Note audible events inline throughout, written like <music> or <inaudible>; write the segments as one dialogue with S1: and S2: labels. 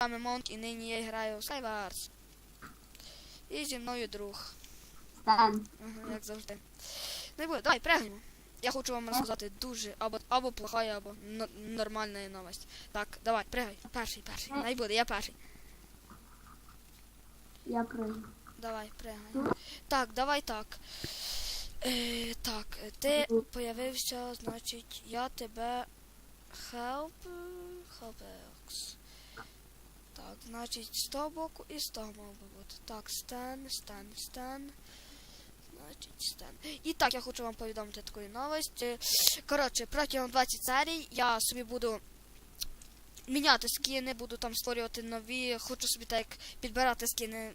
S1: вами Монк і нині я граю в Skywars. І зі мною друг.
S2: Стан.
S1: Ага, як завжди. Не буде, давай, пригнемо. Я хочу вам розказати дуже або, або плоха, або нормальна новость. Так, давай, пригай. Перший, перший.
S2: Е.
S1: Най буде, я перший.
S2: Я прийду.
S1: Давай, пригай. Так, давай так. Е, так, ти появився, значить, я тебе help, help Так, значить, з того боку і з того мав би бути. Так, стан, стан, стан. Значить, стан. І так, я хочу вам повідомити таку новость. Е, Коротше, протягом 20 серій я собі буду міняти скини, буду там створювати нові, хочу собі так підбирати скини.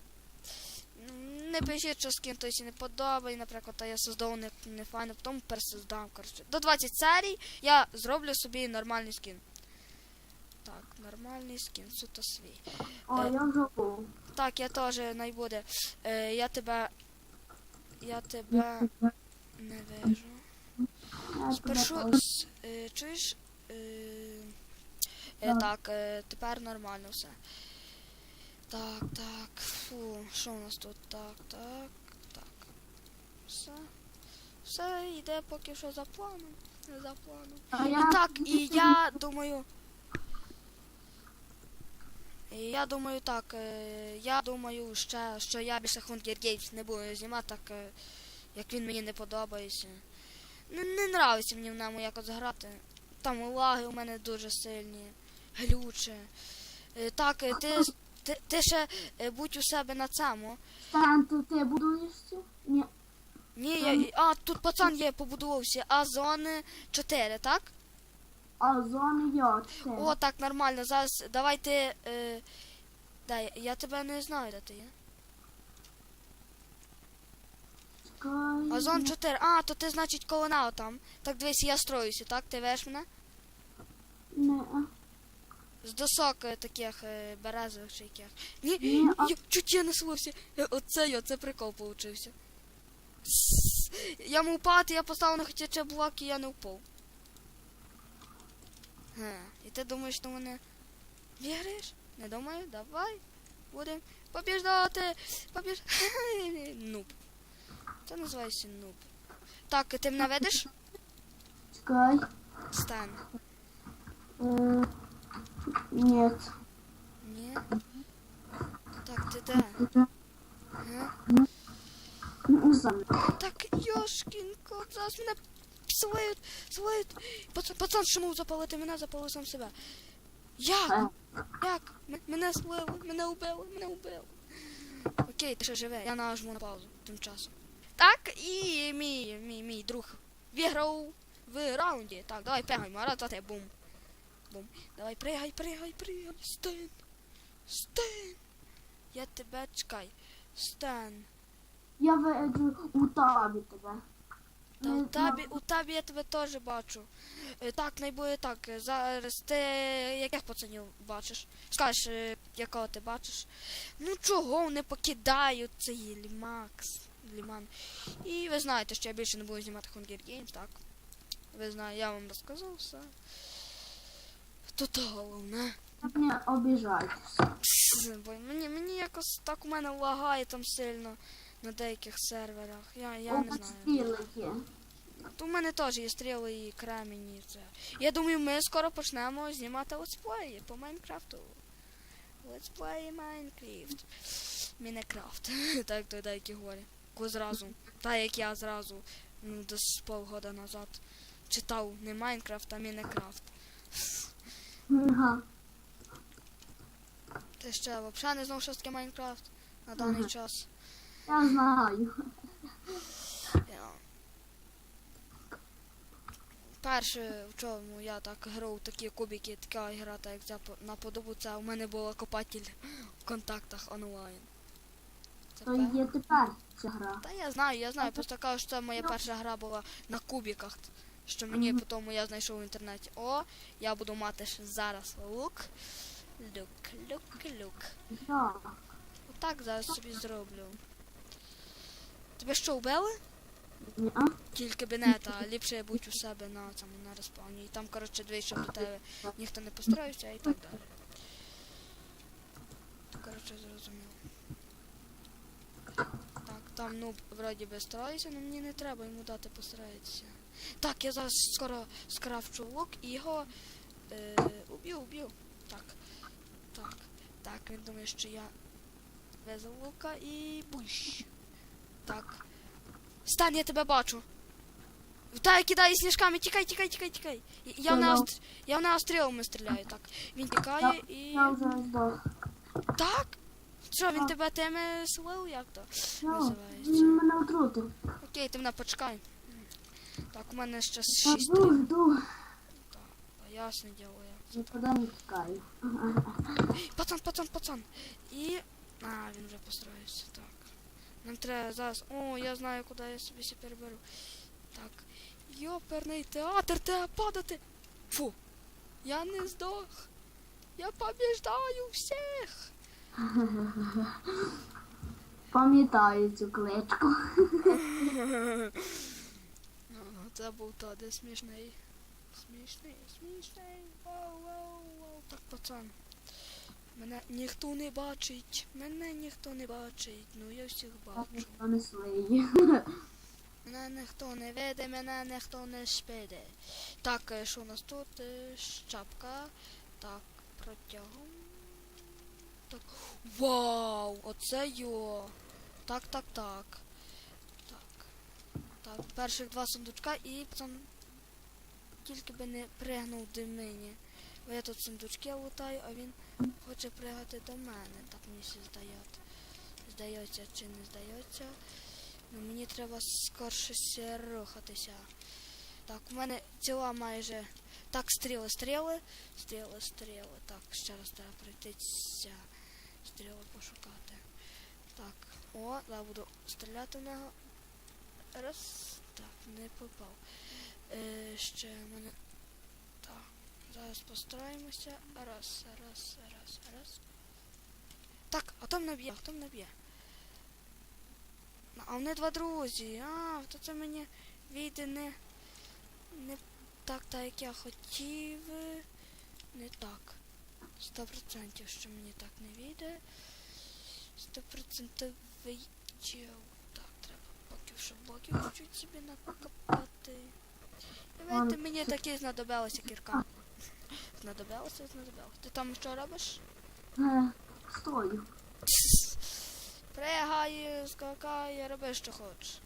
S1: Не пишіть, що скін той не подобає, наприклад, а я создав не, не файно, потім пересоздам. Коротше. До 20 серій я зроблю собі нормальний скін. Так, нормальний скін, суто свій.
S2: О,
S1: Е.
S2: я вже був.
S1: Так, я теж не буде. Е, я тебе. Я тебе не вижу. Спершу с- е, чуєш? Е, е,
S2: Так.
S1: е, тепер нормально все. Так, так. Фу, що у нас тут? Так, так, так. Все. Все йде поки що за планом. Не за планом.
S2: А
S1: І
S2: я...
S1: так, і я думаю. Я думаю так, е, я думаю ще, що я більше Hunger Games не буду знімати, так е, як він мені не подобається. Не, не нравиться мені в ньому якось грати. Там лаги у мене дуже сильні, глюче. Е, Так, ти, ти, ти ще будь у себе на цьому.
S2: Стан, то ти будуєшся? Ні.
S1: Ні, я, а, тут пацан є, побудувався, а зони 4, так?
S2: А зони я.
S1: О, так, нормально. Зараз давайте. Е, дай, я тебе не знаю, де ти є.
S2: Чекай.
S1: А 4. А, то ти, значить, коло нау там. Так дивись, я строюся, так? Ти веш мене?
S2: Не.
S1: З досок е, таких е, березових чи яких. Ні,
S2: Ні, а-
S1: я чуть я не свився. Е, Оце я, це прикол получився. Сс. Я мав упати, я поставив на хотяче блок і я не впав. Ге, і ти думаєш, що мене виграєш? Не думаю, давай. Будемо побіждати. Побіж... <laughs> Нуб. Це називається нуб. Так, ти мене ведеш?
S2: Чекай.
S1: Стан.
S2: Е, Ні.
S1: Ні. Так, ти де? Ге?
S2: Не знаю.
S1: Так, Йошкін кот, зараз псують, псують. Пацан, пацан, чому запалити мене, запалив сам себе. Як? Як? М- мене слили, мене вбили, мене вбили. Окей, ти ще живе, я нажму на паузу тим часом. Так, і мій, мій, мій друг виграв в раунді. Так, давай пригаймо, раз, два, три, бум. Бум. Давай, пригай, пригай, пригай. Стен. Стен. Я тебе чекай. Стен.
S2: Я веду у тебе.
S1: Та у табі, у табі я тебе теж бачу. Е, Так, не буде так. е, Зараз ти яких пацанів бачиш? Скажеш, е, якого ти бачиш? Ну чого не покидають цей лімакс, ліман. І ви знаєте, що я більше не буду знімати Hunger Games, так? Ви знаєте, я вам розказав все. Тут головне.
S2: Не обіжайтеся.
S1: Пс, Бо мені, мені якось так у мене лагає там сильно на деяких серверах. Я, я не знаю.
S2: Є.
S1: У мене теж є стріли і кремінь і це. Я думаю, ми скоро почнемо знімати летсплеї по Майнкрафту. Летсплеї Майнкрафт. Мінекрафт. <laughs> так то деякі говорять. Ко зразу. Так як я зразу ну, десь полгода назад читав не Майнкрафт, а Мінекрафт.
S2: Ага.
S1: Ти ще взагалі не знав, що таке Майнкрафт на даний
S2: Ага.
S1: час.
S2: Я знаю.
S1: Перше, в чому я так грав такі кубики, така гра, так як ця на подобу, це у мене була копатель в контактах онлайн. Це
S2: То є тепер ця гра.
S1: Та я знаю, я знаю, просто кажу, що це моя перша гра була на кубіках. Що мені потім я знайшов в інтернеті. О, я буду мати ще зараз лук. Лук, лук.
S2: Так.
S1: Отак зараз собі зроблю. Тебе що, вбили?
S2: Ні, а?
S1: Тільки бенета, ліпше будь у себе на цьому на респауні. І там, коротше, двічі щоб до тебе ніхто не построївся і так далі. зрозумів. Так, там ну вроді би старається, але мені не треба йому дати постарається. Так, я зараз скоро скрафчу лук і його е, уб'ю, уб'ю. Так. Так. Так, він думає, що я без лука і буш. Так. Стань, я тебе бачу. Втай, кидає сніжками, тікай, тікай, тікай, тікай. Я-
S2: Ага.
S1: нього я в нього стрілами стріляю, так. Він тікає і.
S2: Я вже здох.
S1: Так? Що, він
S2: Так.
S1: тебе теми слив, як то?
S2: Що?
S1: Називається.
S2: Він мене отрутив.
S1: Окей, ти мене почекай. Так, у мене ще
S2: Та
S1: 6
S2: жду, жду.
S1: Ясне діло. я.
S2: Нікуди не тікаю.
S1: Пацан, пацан, пацан. І. А, він вже построївся. Так. Нам треба зараз. О, я знаю, куди я собі ще переберу. Так. Йоперний театр, треба падати. Фу. Я не здох. Я побіждаю всіх. <laughs>
S2: Пам'ятаю цю кличку. <laughs>
S1: Це був тоді смішний. Смішний, смішний. Вау, вау, вау. Так, пацан. Мене ніхто не бачить. Мене ніхто не бачить. Ну я всіх бачу.
S2: Ніхто не слиє.
S1: Мене ніхто не веде, мене ніхто не шпиде. Так, е, що у нас тут? Е, Щапка. Так, протягом. Так. Вау! Оце йо! Так, так, так. Так. Так, перших два сундучка і пацан тільки би не пригнув до мене. Бо я тут сундучки лутаю, а він хоче пригати до мене. Так мені все здається. Здається чи не здається. Ну мені треба скорше рухатися. Так, у мене ціла майже. Так, стріли, стріли, стріли, стріли. Так, ще раз треба пройтися. Стріли пошукати. Так, о, я буду стріляти в нього. Раз. Так, не попав. Е, ще в мене. Зараз постараємося. Раз, раз, раз, раз. Так, а там наб'є, а там наб'є. Ну, А вони два друзі. А, то це мені вийде не, не так, так, як я хотів. Не так. Сто процентів, що мені так не вийде. Сто процентів вийде. Так, треба поки що блоків чуть собі накопати. Давайте мені таки знадобилася кірка. Знадобилося, знадобилося. Ти там що робиш?
S2: Е, Стою.
S1: Пригай, скакай, роби, що хочеш.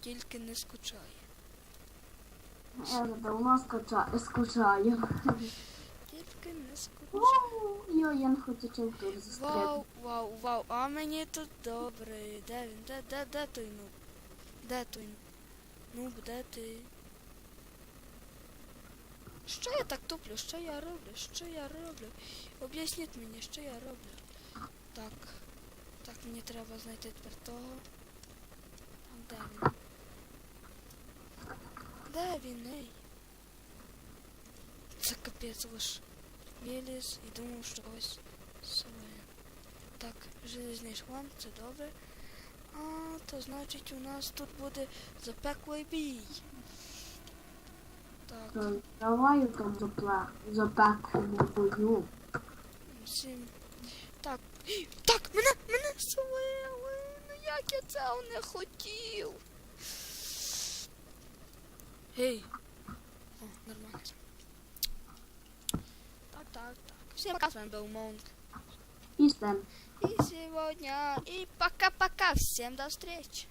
S1: Тільки не скучай.
S2: Я вже давно скача- скучаю.
S1: Тільки не скучай.
S2: Йо, я не хочу зустріти.
S1: Вау, вау, вау, а мені тут добре. Де він? Де, де, де той нуб? Де той нуб? Де ти? Що я так туплю? Що я роблю? Що я роблю? Об'ясніть мені, що я роблю. Так. Так, мені треба знайти тепер того. А де він? Де він, ей? Це капець лиш. Виліз і думав, що ось своє. Так, железний шланг, це добре. А, то значить у нас тут буде запеклий бій. Так,
S2: То Давай там запла- запеклому бою.
S1: всім. Так. Так, мене, мене слили. Ну як я цього не хотів. Гей. О, нормально. Так, так, так. Всем пока, с вами был Монк.
S2: І стен.
S1: И сегодня, и пока-пока. Всем до встречи.